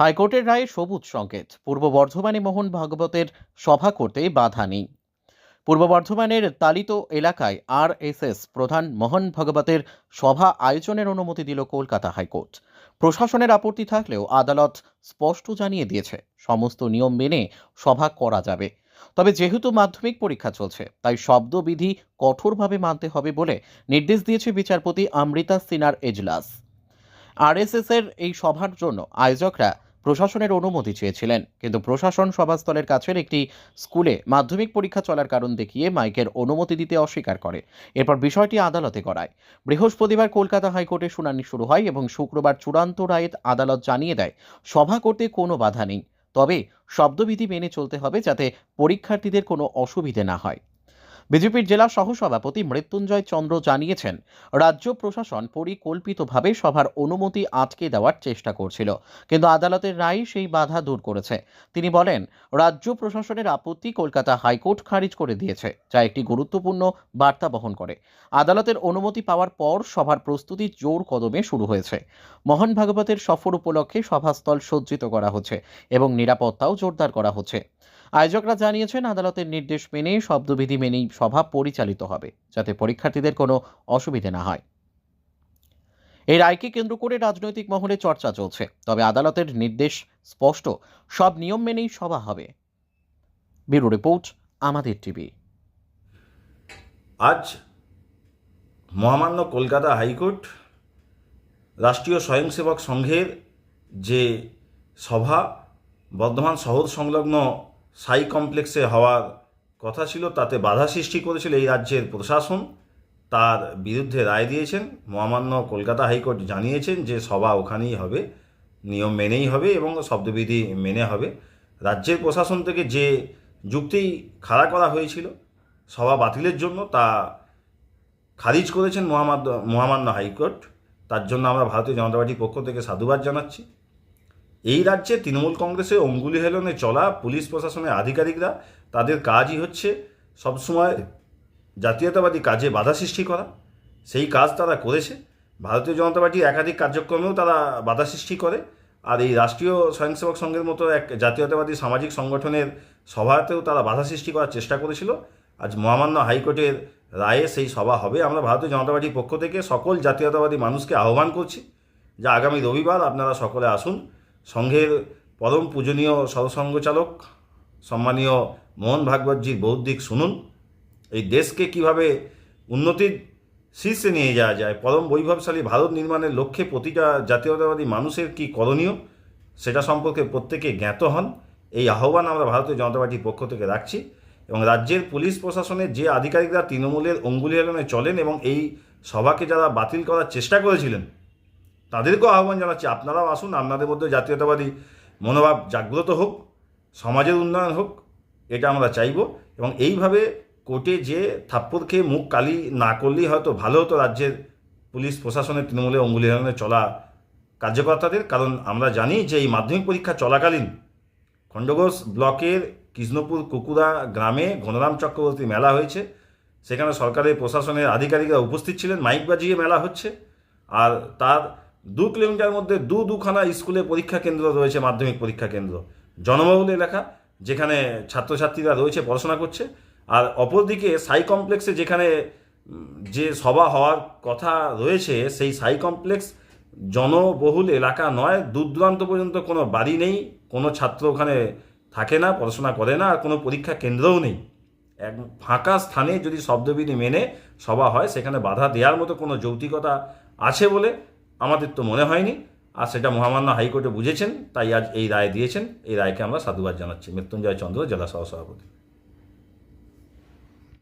হাইকোর্টের রায়ে সবুজ সংকেত। পূর্ব বর্ধমানে মোহন ভাগবতের সভা করতে বাধা নেই। পূর্ব বর্ধমানের তালিত এলাকায় আরএসএস প্রধান মোহন ভাগবতের সভা আয়োজনের অনুমতি দিল কলকাতা হাইকোর্ট। প্রশাসনের আপত্তি থাকলেও আদালত স্পষ্ট জানিয়ে দিয়েছে, সমস্ত নিয়ম মেনে সভা করা যাবে। তবে যেহেতু মাধ্যমিক পরীক্ষা চলছে, তাই শব্দবিধি কঠোরভাবে মানতে হবে বলে নির্দেশ দিয়েছে বিচারপতি অমৃতা সিনার এজলাস। আরএসএস এর এই সভার জন্য আয়োজকরা প্রশাসনের অনুমতি চেয়েছিলেন। কিন্তু প্রশাসন সভাস্থলের কাছের একটি স্কুলে মাধ্যমিক পরীক্ষা চলার কারণ দেখিয়ে মাইকের অনুমতি দিতে অস্বীকার করে। এরপর বিষয়টি আদালতে করায় বৃহস্পতিবার কলকাতা হাইকোর্টে শুনানি শুরু হয় এবং শুক্রবার চূড়ান্ত রায়ে আদালত জানিয়ে দেয়, সভা করতে কোনো বাধা নেই। তবে শব্দবিধি মেনে চলতে হবে যাতে পরীক্ষার্থীদের কোনো অসুবিধে না হয়। বিজেপির জেলা সহসভাপতি মৃত্যুঞ্জয় চন্দ্র জানিয়েছেন, রাজ্য প্রশাসন পরিকল্পিতভাবে সভার অনুমতি আটকে দেওয়ার চেষ্টা করছিল, কিন্তু আদালতের রায় সেই বাধা দূর করেছে। তিনি বলেন, রাজ্য প্রশাসনের আপত্তি কলকাতা হাইকোর্ট খারিজ করে দিয়েছে, যা একটি গুরুত্বপূর্ণ বার্তা বহন করে। আদালতের অনুমতি পাওয়ার পর সভার প্রস্তুতি জোর কদমে শুরু হয়েছে। মোহন ভাগবতের সফর উপলক্ষে সভাস্থল সজ্জিত করা হচ্ছে এবং নিরাপত্তাও জোরদার করা হচ্ছে। আয়োজকরা জানিয়েছেন, আদালতের নির্দেশ মেনে শব্দবিধি মেনেই সভা পরিচালিত হবে, যাতে পরীক্ষার্থীদের কোনো অসুবিধে না হয়। এই রায়কে কেন্দ্র করে রাজনৈতিক মহলে চর্চা চলছে, তবে আদালতের নির্দেশ স্পষ্ট, সব নিয়ম মেনেই সভা হবে। ব্যুরো রিপোর্ট, আমাদের টিভি। আজ মহামান্য কলকাতা হাইকোর্ট রাষ্ট্রীয় স্বয়ংসেবক সংঘের যে সভা, বর্ধমান শহর সংলগ্ন সাই কমপ্লেক্সে হওয়ার কথা ছিল, তাতে বাধা সৃষ্টি করেছিল এই রাজ্যের প্রশাসন। তার বিরুদ্ধে রায় দিয়েছেন। মহামান্য কলকাতা হাইকোর্ট জানিয়েছেন যে সভা ওখানেই হবে, নিয়ম মেনেই হবে এবং শব্দবিধি মেনে হবে। রাজ্যের প্রশাসন থেকে যে যুক্তি খাড়া করা হয়েছিল, সভা বাতিলের জন্য তা খারিজ করেছেন মহামান্য হাইকোর্ট। তার জন্য আমরা ভারতীয় জনতা পার্টির পক্ষ থেকে সাধুবাদ জানাচ্ছি। এই রাজ্যে তৃণমূল কংগ্রেসের অঙ্গুলি হেলনে চলা পুলিশ প্রশাসনের আধিকারিকরা, তাদের কাজই হচ্ছে সবসময় জাতীয়তাবাদী কাজে বাধা সৃষ্টি করা। সেই কাজ তারা করেছে। ভারতীয় জনতা পার্টির একাধিক কার্যক্রমেও তারা বাধা সৃষ্টি করে। আর এই রাষ্ট্রীয় স্বয়ংসেবক সংঘের মতো এক জাতীয়তাবাদী সামাজিক সংগঠনের সভাতেও তারা বাধা সৃষ্টি করার চেষ্টা করেছিল। আজ মহামান্য হাইকোর্টের রায়ে সেই সভা হবে। আমরা ভারতীয় জনতা পার্টির পক্ষ থেকে সকল জাতীয়তাবাদী মানুষকে আহ্বান করছি যে আগামী রবিবার আপনারা সকলে আসুন। সংঘের পরম পূজনীয় সরসংঘ চালক সম্মানীয় মোহন ভাগবতজির বৌদ্ধিক শুনুন, এই দেশকে কীভাবে উন্নতির শীর্ষে নিয়ে যাওয়া যায়, পরম বৈভবশালী ভারত নির্মাণের লক্ষ্যে প্রতিটা জাতীয়তাবাদী মানুষের কি করণীয়, সেটা সম্পর্কে প্রত্যেকে জ্ঞাত হন, এই আহ্বান আমরা ভারতীয় জনতা পার্টির পক্ষ থেকে রাখছি এবং রাজ্যের পুলিশ প্রশাসনের যে আধিকারিকরা তৃণমূলের অঙ্গুলি চলেন এবং এই সভাকে যারা বাতিল করার চেষ্টা করেছিলেন তাদেরকেও আহ্বান জানাচ্ছি, আপনারাও আসুন, আপনাদের মধ্যে জাতীয়তাবাদী মনোভাব জাগ্রত হোক, সমাজের উন্নয়ন হোক, এটা আমরা চাইব। এবং এইভাবে কোর্টে যে থাপ্পড় খেয়ে মুখ কালি না করলেই হয়তো ভালো হতো রাজ্যের পুলিশ, প্রশাসনের তৃণমূলে অঙ্গুলি হেলনে চলা কার্যকর্তাদের। কারণ আমরা জানি যে এই মাধ্যমিক পরীক্ষা চলাকালীন খণ্ডঘোষ ব্লকের কৃষ্ণপুর কুকুরা গ্রামে ঘনরাম চক্রবর্তী মেলা হয়েছে। সেখানে সরকারের প্রশাসনের আধিকারিকরা উপস্থিত ছিলেন, মাইক বাজিয়ে মেলা হচ্ছে। আর তার দু কিলোমিটার মধ্যে দু দুখানা স্কুলে পরীক্ষা কেন্দ্র রয়েছে, মাধ্যমিক পরীক্ষা কেন্দ্র। জনবহুল এলাকা, যেখানে ছাত্রছাত্রীরা রয়েছে, পড়াশোনা করছে। আর অপরদিকে সাই কমপ্লেক্সে যেখানে যে সভা হওয়ার কথা রয়েছে, সেই সাই কমপ্লেক্স জনবহুল এলাকা নয়। দূর দূরান্ত পর্যন্ত কোনো বাড়ি নেই, কোনো ছাত্র ওখানে থাকে না, পড়াশোনা করে না, আর কোনো পরীক্ষা কেন্দ্রও নেই। এক ফাঁকা স্থানে যদি শব্দবিধি মেনে সভা হয়, সেখানে বাধা দেওয়ার মতো কোনো যৌক্তিকতা আছে বলে আমাদের তো মনে হয়নি, আর সেটা মহামান্য হাইকোর্টে বুঝেছেন, তাই আজ এই রায় দিয়েছেন, এই রায়কে আমরা সাধুবাদ জানাচ্ছি। মৃত্যুঞ্জয় চন্দ্র, জেলা সহসভাপতি।